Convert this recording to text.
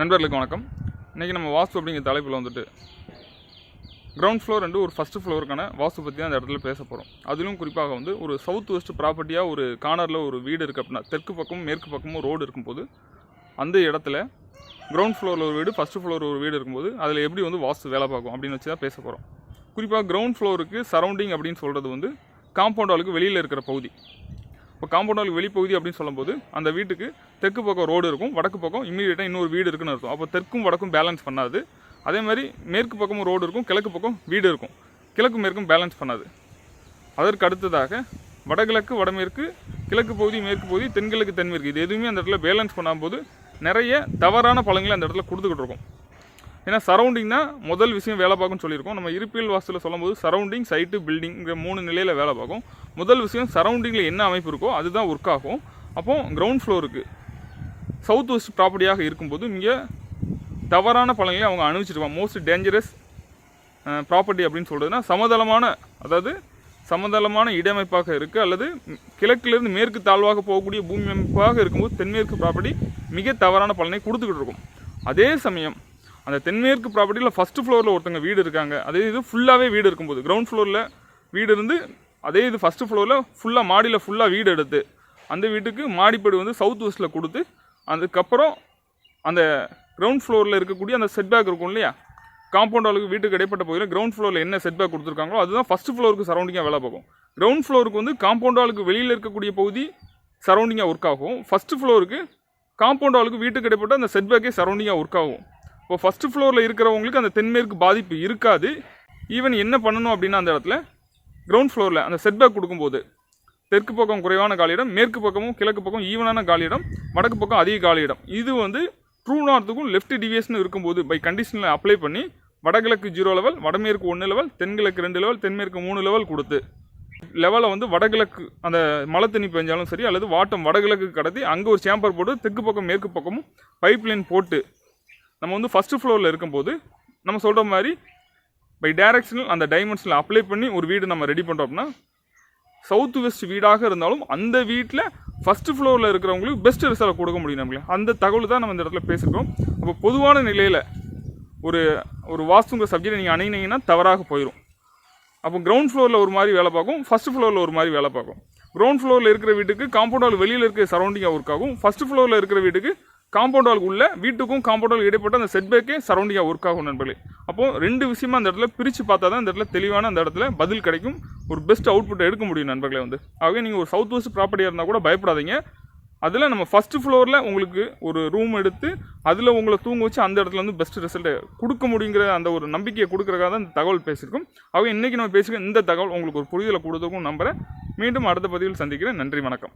நண்பர்களுக்கு வணக்கம். இன்றைக்கி நம்ம வாஸ்து அப்படிங்கிற தலைப்பில் வந்துட்டு கிரவுண்ட் ஃப்ளோர் ரெண்டு ஒரு ஃபஸ்ட்டு ஃப்ளோருக்கான வாஸ்து பற்றி தான் அந்த இடத்துல பேச போகிறோம் அதிலும் குறிப்பாக வந்து ஒரு சவுத் வெஸ்ட் ப்ராப்பர்ட்டியாக ஒரு கார்னரில் ஒரு வீடு இருக்குது அப்படின்னா தெற்கு பக்கமும் மேற்கு பக்கமும் ரோடு இருக்கும்போது அந்த இடத்துல கிரவுண்ட் ஃப்ளோரில் ஒரு வீடு ஃபஸ்ட்டு ஃப்ளோர் ஒரு வீடு இருக்கும்போது அதில் எப்படி வந்து வாஸ்து வேலை பார்க்கும் அப்படின்னு வச்சு தான் பேச போகிறோம் குறிப்பாக கிரவுண்ட் ஃப்ளோருக்கு சரௌண்டிங் அப்படின்னு சொல்கிறது வந்து காம்பவுண்ட் வாலுக்கு வெளியில் இருக்கிற பகுதி. இப்போ காம்பவுண்ட் வெளிப்பகுதி அப்படின்னு சொல்லும்போது அந்த வீட்டுக்கு தெற்கு பக்கம் ரோடு இருக்கும் வடக்கு பக்கம் இம்மீடியட்டாக இன்னொரு வீடு இருக்குன்னு இருக்கும் அப்போ தெற்கும் வடக்கும் பேலன்ஸ் பண்ணாது. அதே மாதிரி மேற்கு பக்கமும் ரோடு இருக்கும் கிழக்கு பக்கம் வீடு இருக்கும். கிழக்கு மேற்கும் பேலன்ஸ் பண்ணாது. அதற்கு அடுத்ததாக வடகிழக்கு வடமேற்கு கிழக்கு பகுதி மேற்கு பகுதி தென்கிழக்கு தென்மேற்கு. இது எதுவுமே அந்த இடத்துல பேலன்ஸ் பண்ணும்போது நிறைய தவறான பழங்களை அந்த இடத்துல கொடுத்துக்கிட்டு இருக்கும். ஏன்னா சரௌண்டிங் தான் முதல் விஷயம் வேலை பார்க்கும்னு சொல்லியிருக்கோம். நம்ம இருப்பியல் வாசலில் சொல்லும்போது சரௌண்டிங் சைட்டு பில்டிங்கிற மூணு நிலையில் வேலை பார்க்கும். முதல் விஷயம் சரௌண்டிங்கில் என்ன அமைப்பு இருக்கோ அதுதான் ஒர்க் ஆகும். அப்போது கிரவுண்ட் ஃப்ளோருக்கு சவுத் வெஸ்ட் ப்ராப்பர்ட்டியாக இருக்கும்போது இங்கே தவறான பலன்களை அவங்க அனுபவிச்சிருப்பாங்க மோஸ்ட் டேஞ்சரஸ் ப்ராப்பர்ட்டி அப்படின்னு சொல்கிறதுனா சமதளமான அதாவது சமதளமான இடமைப்பாக இருக்குது அல்லது கிழக்கிலிருந்து மேற்கு தாழ்வாக போகக்கூடிய பூமி அமைப்பாக இருக்கும்போது தென்மேற்கு ப்ராப்பர்ட்டி மிக தவறான பலனை கொடுத்துக்கிட்டு இருக்கும். அதே சமயம் அந்த தென்மேற்கு ப்ராப்பர்ட்டியில் ஃபஸ்ட்டு ஃப்ளோரில் ஒருத்தங்க வீடு இருக்காங்க. அதே இது ஃபுல்லாகவே வீடு இருக்கும்போது கிரவுண்ட் ஃப்ளோரில் வீடு இருந்து அதே இது ஃபஸ்ட்டு ஃப்ளோரில் ஃபுல்லாக மாடியில் ஃபுல்லாக வீடு எடுத்து அந்த வீட்டுக்கு மாடிப்படி வந்து சவுத் வெஸ்ட்டில் கொடுத்து அதுக்கப்புறம் அந்த கிரவுண்ட் ஃப்ளோரில் இருக்கக்கூடிய அந்த செட்பேக் இருக்கும் இல்லையா? காம்பவுண்ட் அளவுக்கு வீட்டுக்கு இடைப்பட்ட பகுதியில் கிரவுண்ட் ஃப்ளோரில் என்ன செட்பேக் கொடுத்துருக்காங்களோ அதுதான் ஃபஸ்ட்டு ஃப்ளோருக்கு சரௌண்டிங்காக வேலை பார்க்கும். கிரவுண்ட் ஃப்ளோருக்கு வந்து காம்பவுண்ட் ஆளுக்கு வெளியில் இருக்கக்கூடிய பகுதி சரௌண்டிங்காக ஒர்க் ஆகும். ஃபஸ்ட்டு ஃப்ளோருக்கு காம்பவுண்ட் ஆளுக்கு வீட்டுக்கு இடைப்பட்ட அந்த செட்பேக்கே சரௌண்டிங்காக ஒர்க் ஆகும். இப்போ ஃபஸ்ட்டு ஃப்ளோரில் இருக்கிறவங்களுக்கு அந்த தென்மேற்கு பாதிப்பு இருக்காது. ஈவன் என்ன பண்ணணும் அப்படின்னா அந்த இடத்துல கிரவுண்ட் ஃப்ளோரில் அந்த செட்பேக் கொடுக்கும்போது தெற்கு பக்கம் குறைவான காலியிடம் மேற்கு பக்கமும் கிழக்கு பக்கம் ஈவனான காலியிடம் வடக்கு பக்கம் அதிக காலியிடம். இது வந்து ட்ரூ நார்த்துக்கும் லெஃப்ட் டிவியேஷன் இருக்கும்போது பை கண்டிஷனில் அப்ளை பண்ணி வடகிழக்கு ஜீரோ லெவல் வடமேற்கு ஒன்று லெவல் தென்கிழக்கு ரெண்டு லெவல் தென்மேற்கு மூணு லெவல் கொடுத்து லெவலை வந்து வடகிழக்கு அந்த மழை தண்ணி பெஞ்சாலும் சரி அல்லது வாட்டம் வடகிழக்கு கடத்தி அங்கே ஒரு சேம்பர் போட்டு தெற்கு பக்கம் மேற்கு பக்கமும் பைப் லைன் போட்டு நம்ம வந்து ஃபஸ்ட்டு ஃப்ளோரில் இருக்கும்போது நம்ம சொல்கிற மாதிரி பை டைரக்ஷனல் அந்த டைமென்ஷனில் அப்ளை பண்ணி ஒரு வீடு நம்ம ரெடி பண்ணுறோம் அப்படின்னா சவுத் வெஸ்ட் வீடாக இருந்தாலும் அந்த வீட்டில் ஃபஸ்ட்டு ஃப்ளோரில் இருக்கிறவங்களுக்கு பெஸ்ட் ரிசல்ட் கொடுக்க முடியும் நம்மளே. அந்த தகவல் தான் நம்ம இந்த இடத்துல பேசியிருக்கோம் அப்போ பொதுவான நிலையில் ஒரு ஒரு வாஸ்துங்கிற சப்ஜெக்ட் நீங்கள் அணுகினீங்கன்னா தவறாக போயிடும் அப்போ கிரவுண்ட் ஃப்ளோரில் ஒரு மாதிரி வேலை பார்க்கும் ஃபஸ்ட் ஃப்ளோரில் ஒரு மாதிரி வேலை பார்க்கும். கிரவுண்ட் ஃப்ளோரில் இருக்கிற வீட்டுக்கு காம்பவுண்ட் வால் வெளியில் இருக்கிற சரௌண்டிங்காக ஒர்க் ஆகும். ஃபஸ்ட் ஃப்ளோரில் இருக்கிற வீட்டுக்கு காம்பவுண்ட் வாலுக்கு உள்ள வீட்டுக்கும் காம்பவுண்ட் வால் இடைப்பட்ட அந்த செட்பேக்கே சரௌண்டிங்காக ஒர்க் ஆகும் நண்பர்களே. அப்போது ரெண்டு விஷயமா அந்த இடத்துல பிரித்து பார்த்தா தான் இந்த இடத்துல தெளிவான அந்த இடத்துல பதில் கிடைக்கும். ஒரு பெஸ்ட் அவுட்புட்டை எடுக்க முடியும் நண்பர்களே வந்து. ஆகவே நீங்கள் ஒரு சவுத் வெஸ்ட் ப்ராப்பர்ட்டியாக இருந்தால் கூட பயப்படாதீங்க. அதில் நம்ம ஃபஸ்ட்டு ஃப்ளோரில் உங்களுக்கு ஒரு ரூம் எடுத்து அதில் உங்களை தூங்க வச்சு அந்த இடத்துல வந்து பெஸ்ட் ரிசல்ட்டை கொடுக்க முடியுங்கிற அந்த ஒரு நம்பிக்கையை கொடுக்குறக்காக தான் இந்த தகவல் பேசியிருக்கோம். ஆகவே இன்றைக்கி நம்ம பேசிக்க இந்த தகவல் உங்களுக்கு ஒரு புரிதலை கொடுத்துருக்கும் நம்புகிறேன் மீண்டும் அடுத்த பதிவில் சந்திக்கிறேன். நன்றி வணக்கம்.